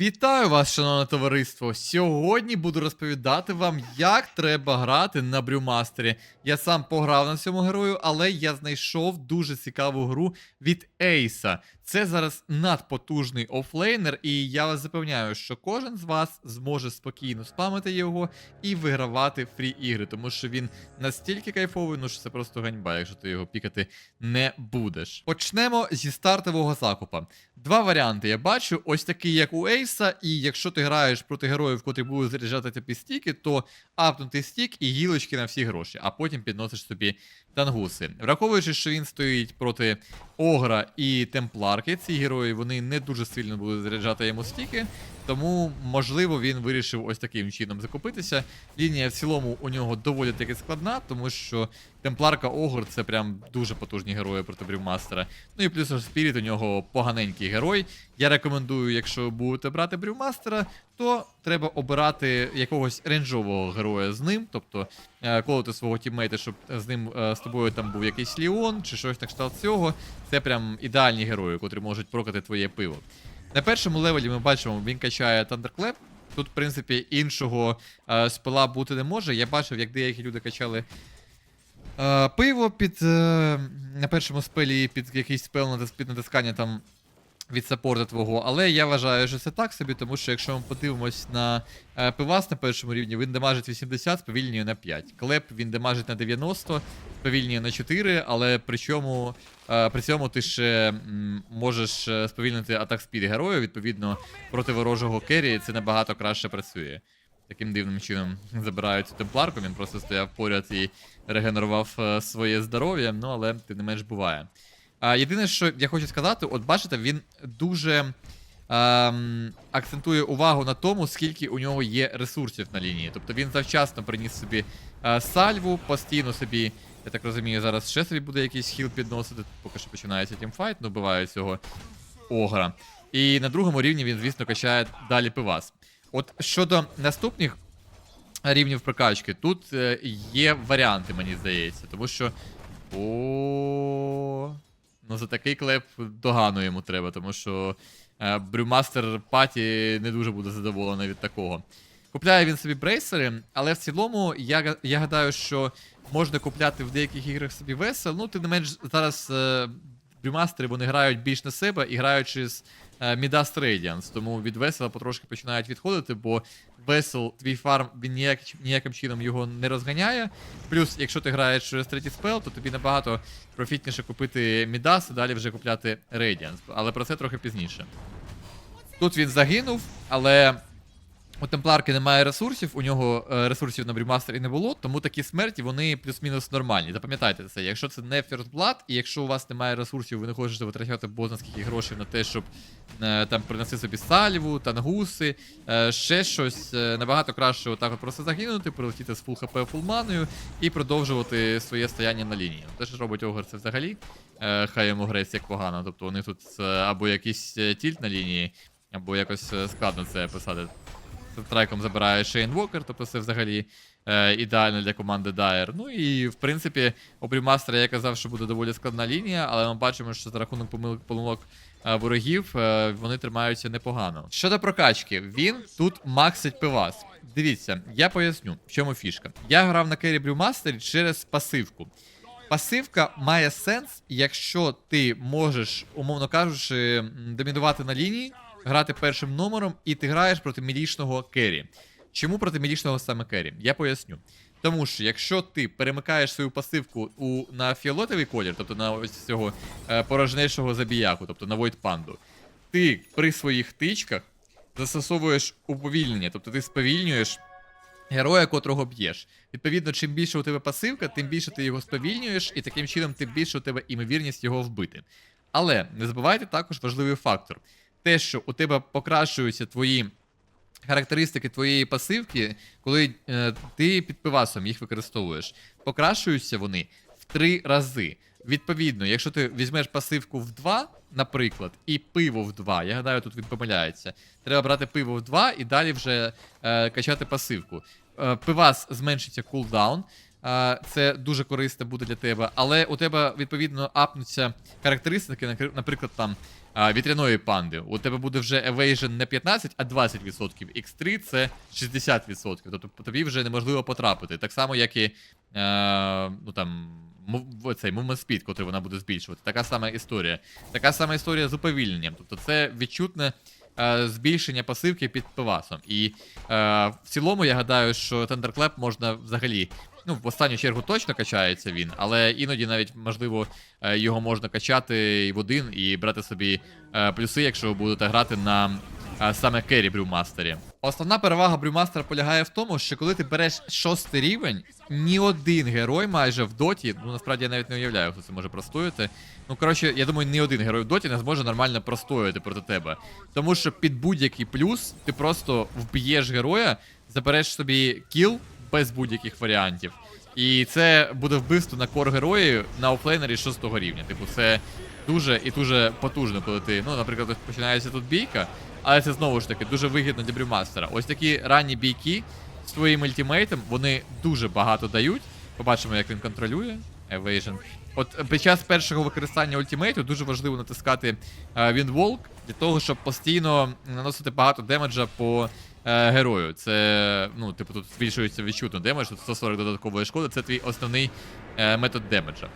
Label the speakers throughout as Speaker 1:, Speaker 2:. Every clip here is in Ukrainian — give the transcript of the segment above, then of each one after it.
Speaker 1: Вітаю вас, шановне товариство! Сьогодні буду розповідати вам, як треба грати на брюмастері. Я сам пограв на цьому герою, але я знайшов дуже цікаву гру від Ейса. Це зараз надпотужний офлейнер, і я вас запевняю, що кожен з вас зможе спокійно спамити його і вигравати фрі ігри, тому що він настільки кайфовий, ну що це просто ганьба, якщо ти його пікати не будеш. Почнемо зі стартового закупа. Два варіанти я бачу: ось такий, як у Ейса, і якщо ти граєш проти героїв, котрі будуть заряджати тобі стіки, то апнути стік і гілочки на всі гроші, а потім підносиш собі тангуси. Враховуючи, що він стоїть проти Огра і Темпларки, ці герої вони не дуже сильно будуть заряджати йому стіки, тому можливо він вирішив ось таким чином закупитися. Лінія в цілому у нього доволі таки складна, тому що Темпларка Огр це прям дуже потужні герої проти Брюмастера. Ну і плюс Спіріт у нього поганенький герой. Я рекомендую, якщо будете брати Брюмастера, то треба обирати якогось рейнджового героя з ним, тобто е, колоти свого тіммейта, щоб з ним е, з тобою там був якийсь Ліон чи щось на кшталт цього. Це прям ідеальні герої, котрі можуть прокати твоє пиво. На першому левелі ми бачимо, він качає Thunderclap. Тут, в принципі, іншого е, спила бути не може. Я бачив, як деякі люди качали е, пиво під е, на першому спелі під якийсь спел під натискання там від саппорта твого. Але я вважаю, що це так собі, тому що якщо ми подивимось на е, пивас на першому рівні, він демажить 80, сповільнює на 5. Клеп він демажить на 90, сповільнює на 4, але при чому е, при цьому ти ще можеш е, сповільнити атак спід герою, відповідно, проти ворожого керрі це набагато краще працює. Таким дивним чином забирають цю темпларку, він просто стояв поряд і регенерував е, своє здоров'я, ну але тим не менш буває. Єдине, що я хочу сказати, от бачите, він дуже ем, акцентує увагу на тому, скільки у нього є ресурсів на лінії. Тобто він завчасно приніс собі е, сальву, постійно собі, я так розумію, зараз ще собі буде якийсь хіл підносити, поки що починається тімфайт, ну вбиває цього огра. І на другому рівні він, звісно, качає далі пивас. От щодо наступних рівнів прокачки, тут е, є варіанти, мені здається, тому що. О, ну за такий клеп догану йому треба, тому що е, Брюмастер Паті не дуже буде задоволений від такого. Купляє він собі брейсери, але в цілому я, я гадаю, що можна купляти в деяких іграх собі весел. Ну, тим не менш, зараз е, брюмастери вони грають більш на себе і граючи з е, Midas Radiance, тому від весела потрошки починають відходити, бо весел, твій фарм, він ніяк, ніяким чином його не розганяє. Плюс, якщо ти граєш через третій спел, то тобі набагато профітніше купити Мідас і далі вже купляти Radiance. Але про це трохи пізніше. Тут він загинув, але у Темпларки немає ресурсів, у нього е, ресурсів на брюмастері не було, тому такі смерті вони плюс-мінус нормальні. Запам'ятайте це. Якщо це не Blood, і якщо у вас немає ресурсів, ви не хочете витрачати бозна скільки грошей на те, щоб е, там принести собі сальву, тангуси, е, ще щось, набагато краще отак от просто загинути, прилетіти з фул хп фулманою і продовжувати своє стояння на лінії. Те, що робить Огр, це взагалі хай йому грець як погано. Тобто вони тут або якийсь тільт на лінії, або якось складно це писати. Трайком забирає Шейн Вокер, тобто це взагалі е, ідеально для команди Dyer. Ну і в принципі, у Брюмастера я казав, що буде доволі складна лінія, але ми бачимо, що за рахунок помилок помилок е, ворогів е, вони тримаються непогано. Щодо прокачки, він тут максить пивас. Дивіться, я поясню, в чому фішка. Я грав на кері Брюмастері через пасивку. Пасивка має сенс, якщо ти можеш, умовно кажучи, домінувати на лінії, грати першим номером, і ти граєш проти мілішного керрі. Чому проти мілішного саме керрі? Я поясню. Тому що якщо ти перемикаєш свою пасивку у, на фіолетовий колір, тобто на ось цього е, порожнечого забіяку, тобто на Void Панду, ти при своїх тичках застосовуєш уповільнення, тобто ти сповільнюєш героя, котрого б'єш. Відповідно, чим більше у тебе пасивка, тим більше ти його сповільнюєш, і таким чином тим більше у тебе імовірність його вбити. Але не забувайте також важливий фактор: те, що у тебе покращуються твої характеристики твоєї пасивки, коли е, ти під пивасом їх використовуєш, покращуються вони в три рази. Відповідно, якщо ти візьмеш пасивку в 2, наприклад, і пиво в 2, я гадаю, тут він помиляється. Треба брати пиво в 2 і далі вже е, качати пасивку. Е, пивас зменшиться кулдаун. Е, це дуже корисно буде для тебе, але у тебе відповідно апнуться характеристики, наприклад, там а, вітряної панди. У тебе буде вже Evasion не 15, а 20%. X3 це 60%. Тобто тобі вже неможливо потрапити. Так само, як і е, ну, там, цей movement speed, котрий вона буде збільшувати. Така сама історія. Така сама історія з уповільненням. Тобто це відчутне е, збільшення пасивки під пивасом. І е, в цілому я гадаю, що Thunderclap можна взагалі. Ну, в останню чергу точно качається він, але іноді навіть можливо е, його можна качати і в один і брати собі е, плюси, якщо ви будете грати на е, саме керрі брюмастері. Основна перевага брюмастера полягає в тому, що коли ти береш шостий рівень, ні один герой майже в доті, ну насправді я навіть не уявляю, хто це може простояти. Ну коротше, я думаю, ні один герой в доті не зможе нормально простояти проти тебе. Тому що під будь-який плюс ти просто вб'єш героя, забереш собі кіл без будь-яких варіантів. І це буде вбивство на кор герої на офлейнері 6 рівня. Типу, це дуже і дуже потужно, коли ти, ну, наприклад, починається тут бійка, але це знову ж таки дуже вигідно для брюмастера. Ось такі ранні бійки з твоїм ультимейтом, вони дуже багато дають. Побачимо, як він контролює. Evasion. От під час першого використання ультимейту дуже важливо натискати е, Windwalk для того, щоб постійно наносити багато демеджа по е, герою. Це, ну, типу, тут збільшується відчутно демедж, тут 140 додаткової шкоди, це твій основний е, метод демеджа.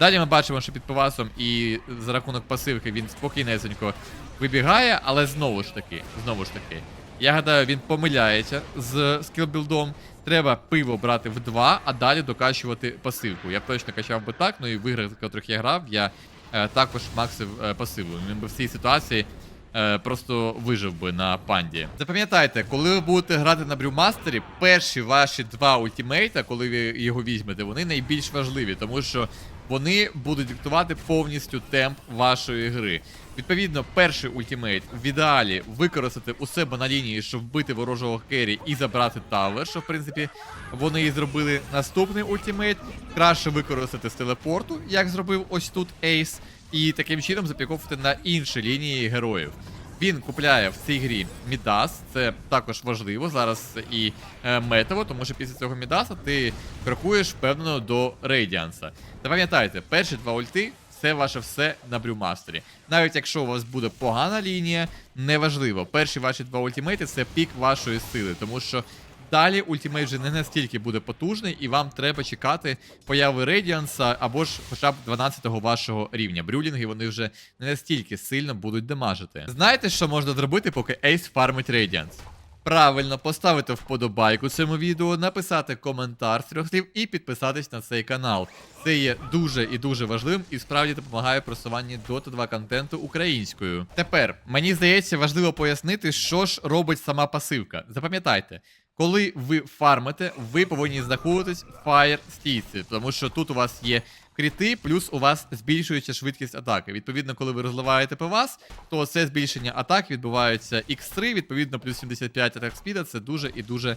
Speaker 1: Далі ми бачимо, що під пивасом і за рахунок пасивки він спокійнесенько вибігає, але знову ж таки, знову ж таки, я гадаю, він помиляється з скілбілдом. Треба пиво брати в 2, а далі докачувати пасивку. Я б точно качав би так, ну і в іграх, в котрих я грав, я е, також максив е, пасиву. Він би в цій ситуації е, просто вижив би на панді. Запам'ятайте, коли ви будете грати на брюмастері, перші ваші два ультимейта, коли ви його візьмете, вони найбільш важливі, тому що вони будуть диктувати повністю темп вашої гри. Відповідно, перший ультимейт в ідеалі використати у себе на лінії, щоб вбити ворожого керрі і забрати тавер, що в принципі вони і зробили. Наступний ультимейт краще використати з телепорту, як зробив ось тут Ейс, і таким чином запіковувати на інші лінії героїв. Він купляє в цій грі Мідас, це також важливо зараз і е, метово, тому що після цього Мідаса ти крокуєш впевнено до Рейдіанса. Та пам'ятайте, перші два ульти це ваше все на брюмастері. Навіть якщо у вас буде погана лінія, неважливо. Перші ваші два ультимейти це пік вашої сили, тому що далі ультимейт вже не настільки буде потужний, і вам треба чекати появи Рейдіанса або ж хоча б 12-го вашого рівня. Брюлінги вони вже не настільки сильно будуть демажити. Знаєте, що можна зробити, поки Ейс фармить Рейдіанс? Правильно, поставити вподобайку цьому відео, написати коментар з трьох слів і підписатись на цей канал. Це є дуже і дуже важливим і справді допомагає просуванні Dota 2 контенту українською. Тепер мені здається важливо пояснити, що ж робить сама пасивка. Запам'ятайте. Коли ви фармите, ви повинні знаходитись в фаєр стійці, тому що тут у вас є кріти, плюс у вас збільшується швидкість атаки. Відповідно, коли ви розливаєте ПВАС, то це збільшення атак відбувається X3, відповідно, плюс 75 атак спіда, це дуже і дуже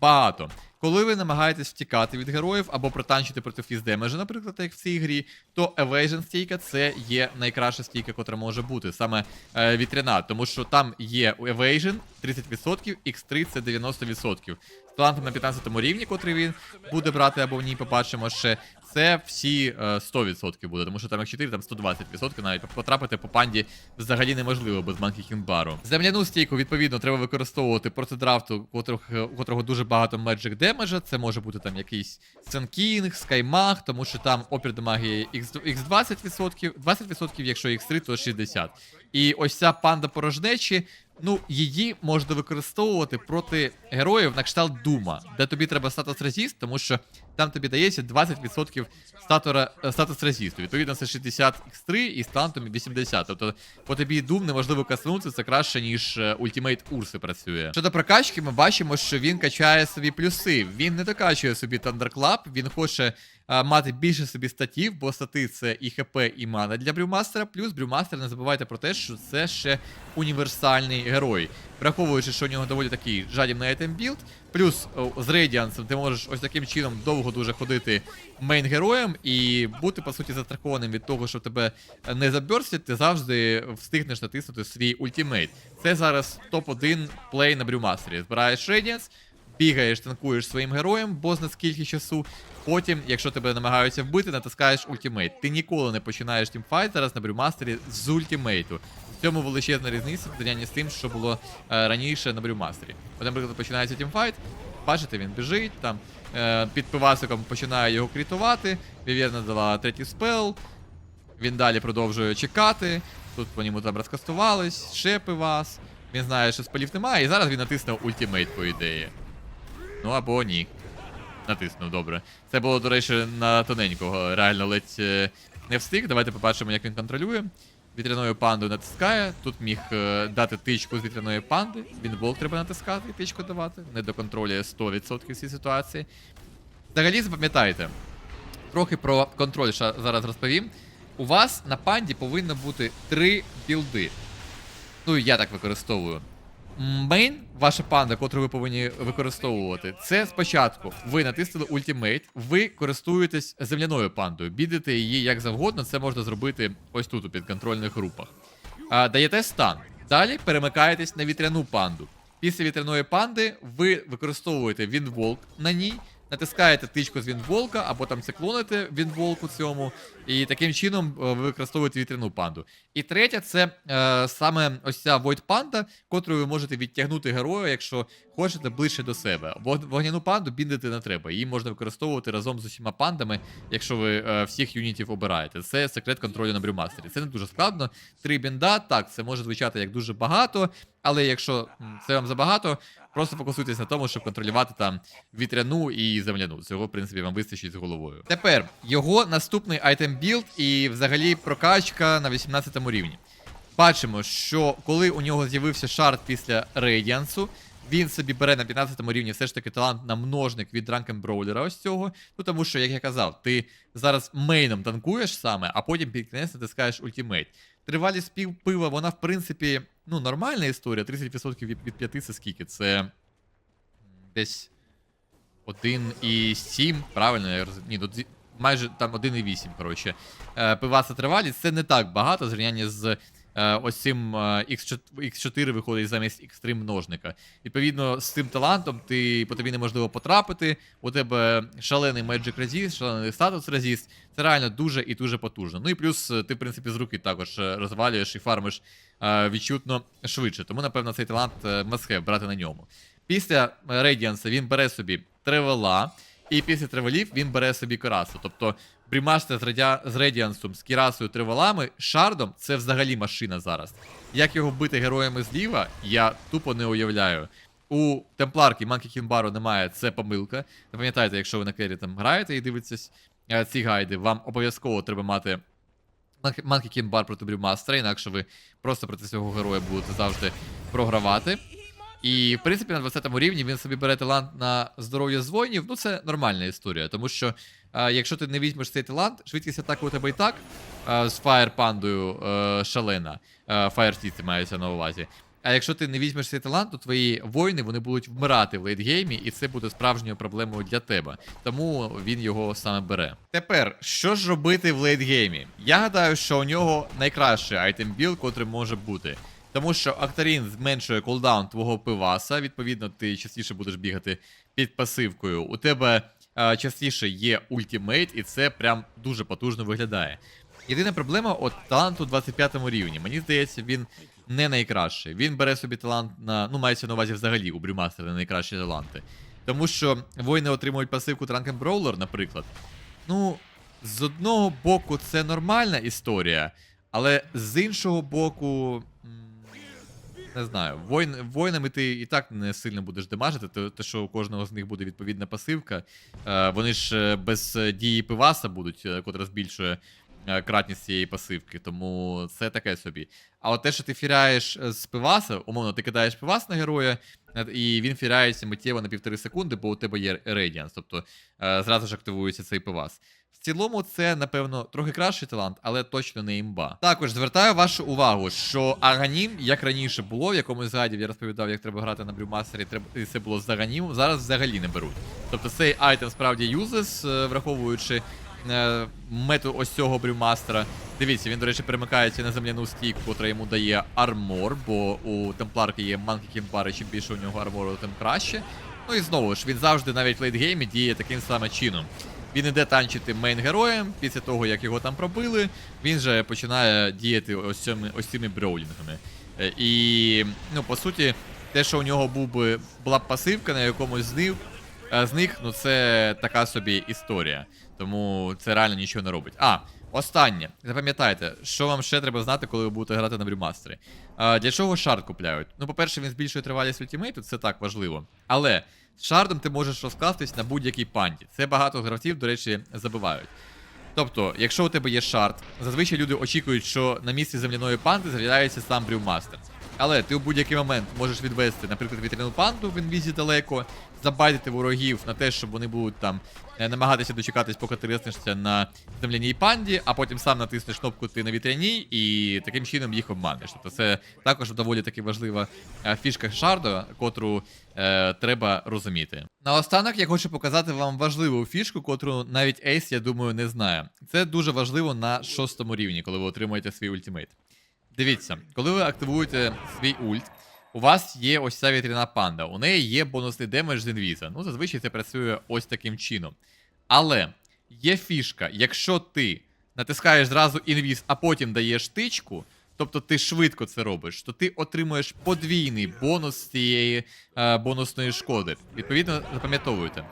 Speaker 1: багато. Коли ви намагаєтесь втікати від героїв або протанчити проти фіздемежа, наприклад, як в цій грі, то Evasion стійка це є найкраща стійка, котра може бути, саме е, вітряна, тому що там є Evasion 30%, X3 це 90%. З талантом на 15 рівні, котрий він буде брати, або в ній побачимо ще. Це всі е, 100% буде, тому що там як 4, там 120% навіть потрапити по панді взагалі неможливо без манкі кінбару. Земляну стійку, відповідно, треба використовувати проти драфту, у котрого, у котрого дуже багато Magic демеджа. Це може бути там якийсь Сенкінг, Скаймаг, тому що там опір до магії X, X20%, 20%, якщо X3, то 60%. І ось ця панда порожнечі. Ну, її можна використовувати проти героїв на кшталт Дума, де тобі треба статус резіст, тому що там тобі дається 20% статура, е, статус резісту. Відповідно, це 60 x 3 і з талантом 80. Тобто по тобі Дум неможливо каснути, це краще, ніж е, ультимейт Урси працює. Щодо прокачки, ми бачимо, що він качає собі плюси. Він не докачує собі Thunderclap, він хоче мати більше собі статів, бо стати це і ХП, і мана для Брюмастера. Плюс Брюмастер, не забувайте про те, що це ще універсальний герой. Враховуючи, що у нього доволі такий жадібний айтем білд, плюс з Рейдіансом ти можеш ось таким чином довго дуже ходити мейн-героєм і бути, по суті, застрахованим від того, що тебе не заберстять, ти завжди встигнеш натиснути свій ультимейт. Це зараз топ-1 плей на Брюмастері. Збираєш Рейдіанс, бігаєш, танкуєш своїм героєм, бозна скільки часу. Потім, якщо тебе намагаються вбити, натискаєш ультимейт. Ти ніколи не починаєш тімфайт зараз на брюмастері з ультимейту. В цьому величезна різниця порівнянні з тим, що було е, раніше на брюмастері. От, наприклад, починається тімфайт, бачите, він біжить там. Е, під пивасиком починає його крітувати. Вів'єрна дала третій спел. Він далі продовжує чекати. Тут по ньому там розкастувались, ще пивас. Він знає, що спалів немає, і зараз він натиснув ультимейт, по ідеї. Ну або ні. Натиснув, добре. Це було, до речі, на тоненького. Реально ледь е, не встиг. Давайте побачимо, як він контролює. Вітряною пандою натискає. Тут міг е, дати тичку з вітряної панди. Він волк треба натискати і тичку давати. Не доконтролює 100% всі ситуації. Взагалі, запам'ятайте, трохи про контроль зараз розповім. У вас на панді повинно бути три білди. Ну, я так використовую. Мейн, ваша панда, котру ви повинні використовувати, це спочатку ви натиснули ультимейт, ви користуєтесь земляною пандою, бідите її як завгодно, це можна зробити ось тут у підконтрольних групах. А, даєте стан. Далі перемикаєтесь на вітряну панду. Після вітряної панди ви використовуєте вінволк на ній, натискаєте тичку з вінволка, або там циклоните вінволку цьому, і таким чином е, ви використовуєте вітряну панду. І третя це е, саме ось ця Void панда, котрою ви можете відтягнути героя, якщо хочете ближче до себе. Вогняну панду біндити не треба. Її можна використовувати разом з усіма пандами, якщо ви е, всіх юнітів обираєте. Це секрет контролю на брюмастері. Це не дуже складно. Три бінда, так, це може звучати як дуже багато, але якщо це вам забагато, просто фокусуйтесь на тому, щоб контролювати там вітряну і земляну. Цього, в принципі, вам вистачить з головою. Тепер його наступний айтем білд і взагалі прокачка на 18 рівні. Бачимо, що коли у нього з'явився шарт після Рейдіансу, він собі бере на 15 рівні все ж таки талант на множник від Дранкен Броулера ось цього. Ну тому що, як я казав, ти зараз мейном танкуєш саме, а потім під кінець натискаєш ультимейт. Тривалість пів пива, вона в принципі, ну, нормальна історія. 30% від, від 5 це скільки? Це десь 1,7, правильно, я розумію. Ні, тут майже там 1,8, коротше. Е, Пиваса тривалість, це не так багато, зрівняння з ось цим е, X4, X4 виходить замість X3 множника. Відповідно, з цим талантом ти по тобі неможливо потрапити. У тебе шалений Magic Resist, шалений статус Resist. Це реально дуже і дуже потужно. Ну і плюс е, ти, в принципі, з руки також е, розвалюєш і фармиш е, відчутно швидше. Тому, напевно, цей талант е, have, брати на ньому. Після Рейдіанса він бере собі тревела, і після тревелів він бере собі керасу. Тобто Брімастер з, радя... з Рейдіансом, з Кірасою тревелами, шардом це взагалі машина зараз. Як його бити героями зліва, я тупо не уявляю. У Темпларки Манкі Кінбару немає, це помилка. Запам'ятайте, якщо ви на кері там граєте і дивитесь е, ці гайди, вам обов'язково треба мати Манкі Кінбар проти Брюмастера, інакше ви просто проти цього героя будете завжди програвати. І, в принципі, на 20 рівні він собі бере талант на здоров'я з воїнів. Ну, це нормальна історія, тому що якщо ти не візьмеш цей талант, швидкість атаки у тебе і так з Fire пандою е, шалена. Е, Fire Teeth мається на увазі. А якщо ти не візьмеш цей талант, то твої воїни вони будуть вмирати в лейтгеймі, і це буде справжньою проблемою для тебе. Тому він його саме бере. Тепер, що ж робити в лейтгеймі? Я гадаю, що у нього найкращий айтем білд, котрий може бути. Тому що Актарін зменшує кулдаун твого пиваса, відповідно, ти частіше будеш бігати під пасивкою. У тебе частіше є ультимейт, і це прям дуже потужно виглядає. Єдина проблема от таланту 25 рівні. Мені здається, він не найкращий. Він бере собі талант на. Ну, мається на увазі взагалі у Брюмастера найкращі таланти. Тому що воїни отримують пасивку Транкен Броулер, наприклад. Ну, з одного боку, це нормальна історія, але з іншого боку. Не знаю, воїн, воїнами ти і так не сильно будеш демажити, то, то що у кожного з них буде відповідна пасивка. Е, вони ж е, без дії пиваса будуть, е, котра збільшує е, кратність цієї пасивки, тому це таке собі. А от те, що ти фіряєш з пиваса, умовно, ти кидаєш пивас на героя, і він фіряється миттєво на півтори секунди, бо у тебе є Radiance, тобто зразу ж активується цей пивас. В цілому, це, напевно, трохи кращий талант, але точно не імба. Також звертаю вашу увагу, що Аганім, як раніше було, в якомусь з гайдів я розповідав, як треба грати на брюмастері, треба і це було з Аганімом, зараз взагалі не беруть. Тобто цей айтем справді юзес, е, враховуючи е, мету ось цього брюмастера. Дивіться, він, до речі, перемикається на земляну стійку, котра йому дає армор, бо у темпларки є манки кімпари, чим більше у нього армору, тим краще. Ну і знову ж, він завжди навіть в лейтгеймі діє таким самим чином. Він іде танчити мейн героєм, після того, як його там пробили, він же починає діяти ось цими, ось цими броулінгами. Е, І, ну, по суті, те, що у нього був би, була б пасивка на якомусь з них, е, з них, ну це така собі історія. Тому це реально нічого не робить. А, останнє. Запам'ятайте, що вам ще треба знати, коли ви будете грати на брюмастері. Для чого шард купляють? Ну, по-перше, він збільшує тривалість ультимейту, це так важливо. Але шардом ти можеш розкластись на будь-якій панді. Це багато гравців, до речі, забивають. Тобто, якщо у тебе є шард, зазвичай люди очікують, що на місці земляної панди з'являється сам брюмастер. Але ти у будь-який момент можеш відвести, наприклад, вітряну панду в інвізі далеко, забайтити ворогів на те, щоб вони будуть там е, намагатися дочекатись, поки ти резнешся на земляній панді, а потім сам натиснеш кнопку ти на вітряній і таким чином їх обманеш. Тобто це також доволі таки важлива е, фішка шарду, котру е, треба розуміти. Наостанок я хочу показати вам важливу фішку, котру навіть Ейс, я думаю, не знає. Це дуже важливо на шостому рівні, коли ви отримуєте свій ультимейт. Дивіться, коли ви активуєте свій ульт, у вас є ось ця вітряна панда. У неї є бонусний демедж з інвіза. Ну, зазвичай це працює ось таким чином. Але є фішка, якщо ти натискаєш зразу інвіз, а потім даєш тичку, тобто ти швидко це робиш, то ти отримуєш подвійний бонус з цієї е, бонусної шкоди. Відповідно, запам'ятовуйте.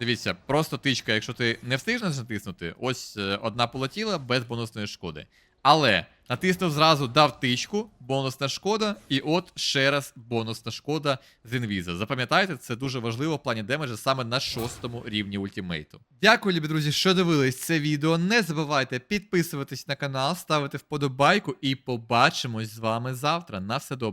Speaker 1: Дивіться, просто тичка, якщо ти не встигнеш натиснути, ось е, одна полетіла без бонусної шкоди. Але натиснув зразу, дав тичку, бонусна шкода, і от ще раз бонусна шкода з інвіза. Запам'ятайте, це дуже важливо в плані демеджа саме на шостому рівні ультимейту. Дякую, любі друзі, що дивились це відео. Не забувайте підписуватись на канал, ставити вподобайку і побачимось з вами завтра. На все добре.